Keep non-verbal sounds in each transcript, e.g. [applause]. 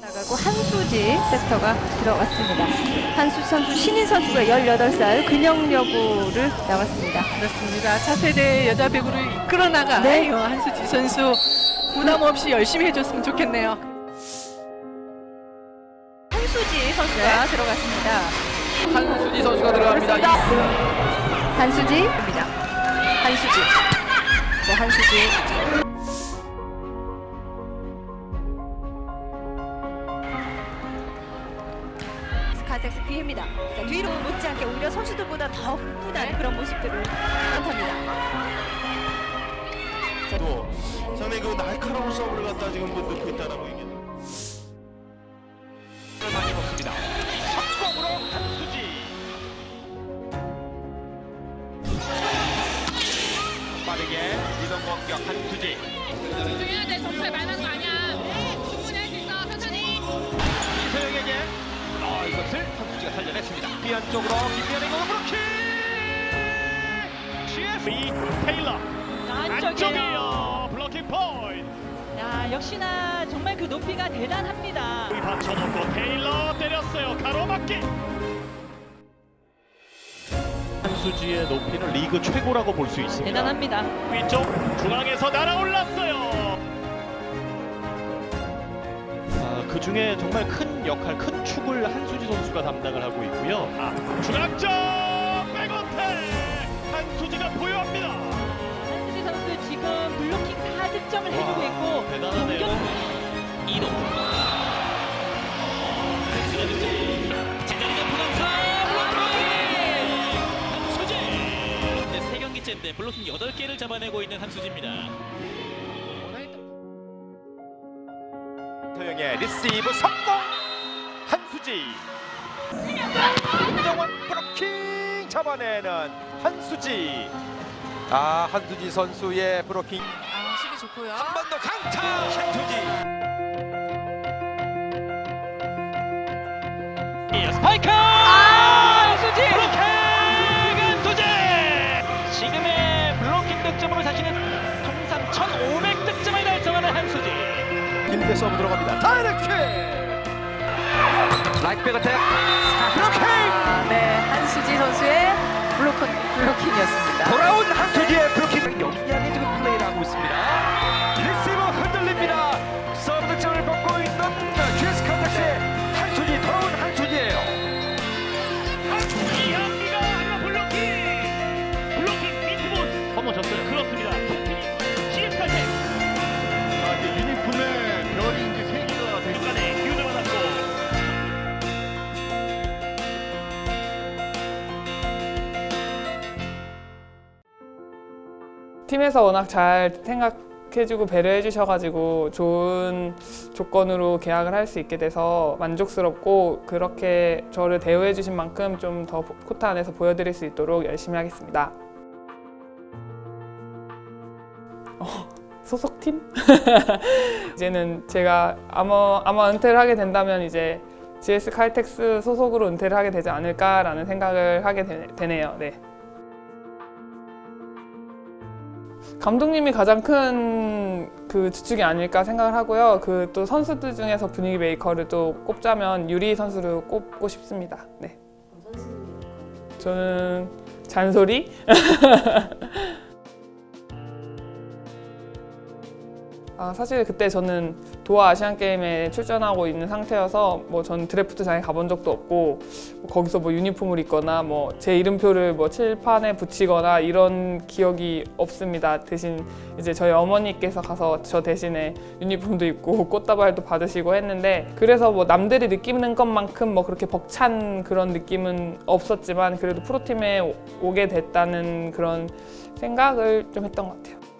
나가고 한수지 세터가 들어갔습니다. 한수지 선수 신인 선수가 18살 근영 여부를 나왔습니다. 그렇습니다. 차세대 여자 배구를 이끌어 나갈 네. 한수지 선수 부담 없이 열심히 해줬으면 좋겠네요. 한수지 선수가 들어갔습니다. 한수지 선수가 들어갑니다. 한수지입니다. 한수지. 자, 한수지. 텍스 기회입니다. 자, 뒤로 못지않게 오히려 선수들보다 더 흥분한 그런 모습들을 나타납니다. 또 상당히 그 날카로운 서브를 갖다 지금 뭐 넣고 있다라고 얘기해. 많이 먹습니다. 성공으로 한수지. 빠르게 리던 공격 한수지. 비안 쪽으로 김비안의 공을 블로킹. GS 테일러 안쪽이에요. 블로킹 포인트. 야, 역시나 정말 그 높이가 대단합니다. 이 받쳐놓고 테일러 때렸어요. 가로막기. 한수지의 높이는 리그 최고라고 볼 수 있습니다. 대단합니다. 위쪽 중앙에서 날아올랐어요. 그 중에 정말 큰 역할, 큰 축을 한수지 선수가 담당을 하고 있고요. 아, 중앙점 백어택 한수지가 보유합니다. 한수지 선수 지금 블로킹 4득점을 해주고 와, 있고 대단하네요. 공격 이동. 제자리가 부강타 블로킹 한수지 네, 세 경기째인데 블로킹 8개를 잡아내고 있는 한수지입니다 서영의 리시브 성공! 한수지! 김정원 브로킹 잡아내는 한수지! 아 한수지 선수의 브로킹. 아, 수비 좋고요. 한 번 더 강타! 한수지! 스파이크! 한수지! 브로킹! 한수지! 지금의 블로킹 득점으로 자신은 통산 1500 길게 서브 들어갑니다. 다이렉트 라이트 백 어택 브로킹 네, 한수지 선수의 블로킹, 블로킹이었습니다. 돌아온 한수지의 팀에서 워낙 잘 생각해주고 배려해주셔가지고 좋은 조건으로 계약을 할 수 있게 돼서 만족스럽고 그렇게 저를 대우해주신 만큼 좀 더 코트 안에서 보여드릴 수 있도록 열심히 하겠습니다. 어, 소속팀? [laughs] 이제는 제가 아마, 아마 은퇴를 하게 된다면 이제 GS 칼텍스 소속으로 은퇴를 하게 되지 않을까라는 생각을 하게 되, 네요 네. 감독님이 가장 큰 그 주축이 아닐까 생각을 하고요. 그 또 선수들 중에서 분위기 메이커를 또 꼽자면 유리 선수를 꼽고 싶습니다. 네. 저는 잔소리? [laughs] 아, 사실 그때 저는 도하 아시안 게임에 출전하고 있는 상태여서 뭐 전 드래프트장에 가본 적도 없고 뭐 거기서 뭐 유니폼을 입거나 뭐 제 이름표를 뭐 칠판에 붙이거나 이런 기억이 없습니다. 대신 이제 저희 어머니께서 가서 저 대신에 유니폼도 입고 [laughs] 꽃다발도 받으시고 했는데 그래서 뭐 남들이 느끼는 것만큼 뭐 그렇게 벅찬 그런 느낌은 없었지만 그래도 프로팀에 오- 오게 됐다는 그런 생각을 좀 했던 것 같아요.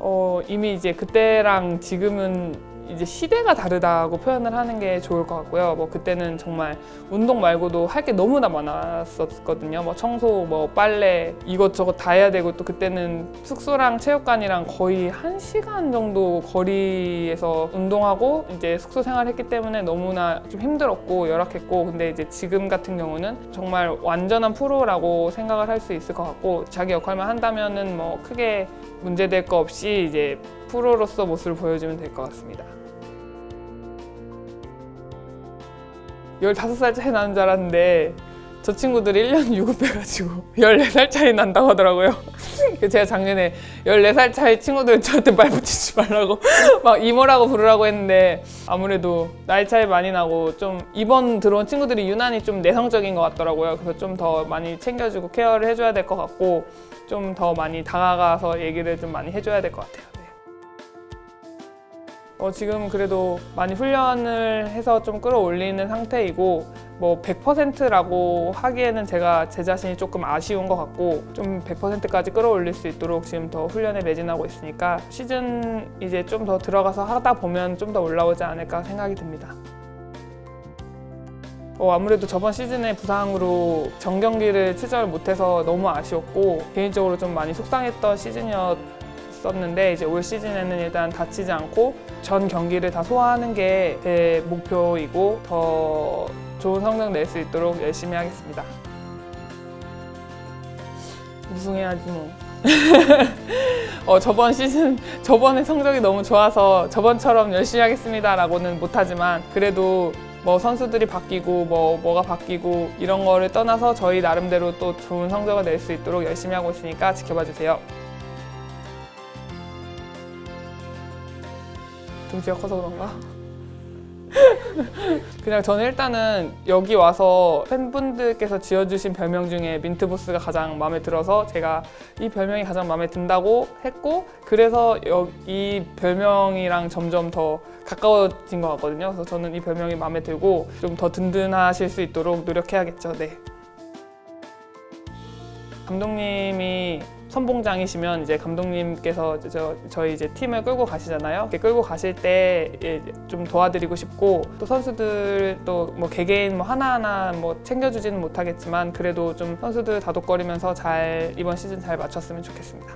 어, 이미 이제 그때랑 지금은 이제 시대가 다르다고 표현을 하는 게 좋을 것 같고요. 뭐 그때는 정말 운동 말고도 할 게 너무나 많았었거든요. 뭐 청소, 뭐 빨래 이것저것 다 해야 되고 또 그때는 숙소랑 체육관이랑 거의 한 시간 정도 거리에서 운동하고 이제 숙소 생활했기 때문에 너무나 좀 힘들었고 열악했고 근데 이제 지금 같은 경우는 정말 완전한 프로라고 생각을 할 수 있을 것 같고 자기 역할만 한다면은 뭐 크게 문제될 거 없이 이제 프로로서 모습을 보여주면 될 것 같습니다. 15살 차이 나는 줄 알았는데 저 친구들이 1년 유급해가지고 [laughs] 14살 차이 난다고 하더라고요. [laughs] 제가 작년에 14살 차이 친구들 저한테 말 붙이지 말라고 [laughs] 막 이모라고 부르라고 했는데 아무래도 나이 차이 많이 나고 좀 이번 들어온 친구들이 유난히 좀 내성적인 것 같더라고요. 그래서 좀 더 많이 챙겨주고 케어를 해줘야 될 것 같고 좀 더 많이 다가가서 얘기를 좀 많이 해줘야 될 것 같아요. 네. 어, 지금 그래도 많이 훈련을 해서 좀 끌어올리는 상태이고 뭐 100%라고 하기에는 제가 제 자신이 조금 아쉬운 것 같고 좀 100%까지 끌어올릴 수 있도록 지금 더 훈련에 매진하고 있으니까 시즌 이제 좀 더 들어가서 하다 보면 좀 더 올라오지 않을까 생각이 듭니다. 어, 아무래도 저번 시즌에 부상으로 정경기를 출전을 못해서 너무 아쉬웠고 개인적으로 좀 많이 속상했던 시즌이었 었는데 이제 올 시즌에는 일단 다치지 않고 전 경기를 다 소화하는 게 제 목표이고 더 좋은 성적 낼 수 있도록 열심히 하겠습니다. 우승해야지 뭐. [laughs] 어, 저번 시즌 저번에 성적이 너무 좋아서 저번처럼 열심히 하겠습니다라고는 못하지만 그래도 뭐 선수들이 바뀌고 뭐 뭐가 바뀌고 이런 거를 떠나서 저희 나름대로 또 좋은 성적을 낼 수 있도록 열심히 하고 있으니까 지켜봐 주세요. 등치가 커서 그런가? [laughs] 그냥 저는 일단은 여기 와서 팬분들께서 지어주신 별명 중에 민트보스가 가장 마음에 들어서 제가 이 별명이 가장 마음에 든다고 했고 그래서 여- 이 별명이랑 점점 더 가까워진 것 같거든요. 그래서 저는 이 별명이 마음에 들고 좀 더 든든하실 수 있도록 노력해야겠죠. 네. 감독님이 선봉장이시면 이제 감독님께서 저, 저희 이제 팀을 끌고 가시잖아요. 이렇게 끌고 가실 때 좀 도와드리고 싶고 또 선수들 또 뭐 개개인 뭐 하나하나 뭐 챙겨주지는 못하겠지만 그래도 좀 선수들 다독거리면서 잘 이번 시즌 잘 마쳤으면 좋겠습니다.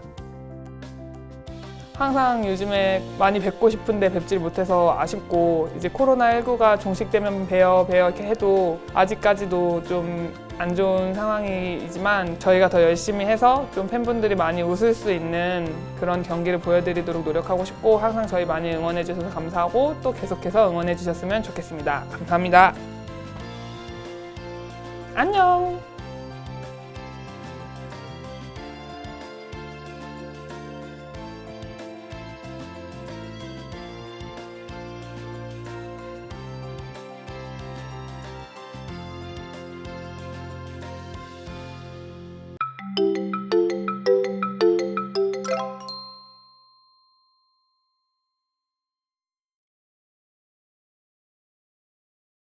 항상 요즘에 많이 뵙고 싶은데 뵙질 못해서 아쉽고 이제 코로나19가 종식되면 뵈어 뵈어 이렇게 해도 아직까지도 좀 안 좋은 상황이지만 저희가 더 열심히 해서 좀 팬분들이 많이 웃을 수 있는 그런 경기를 보여드리도록 노력하고 싶고 항상 저희 많이 응원해 주셔서 감사하고 또 계속해서 응원해 주셨으면 좋겠습니다. 감사합니다. 안녕.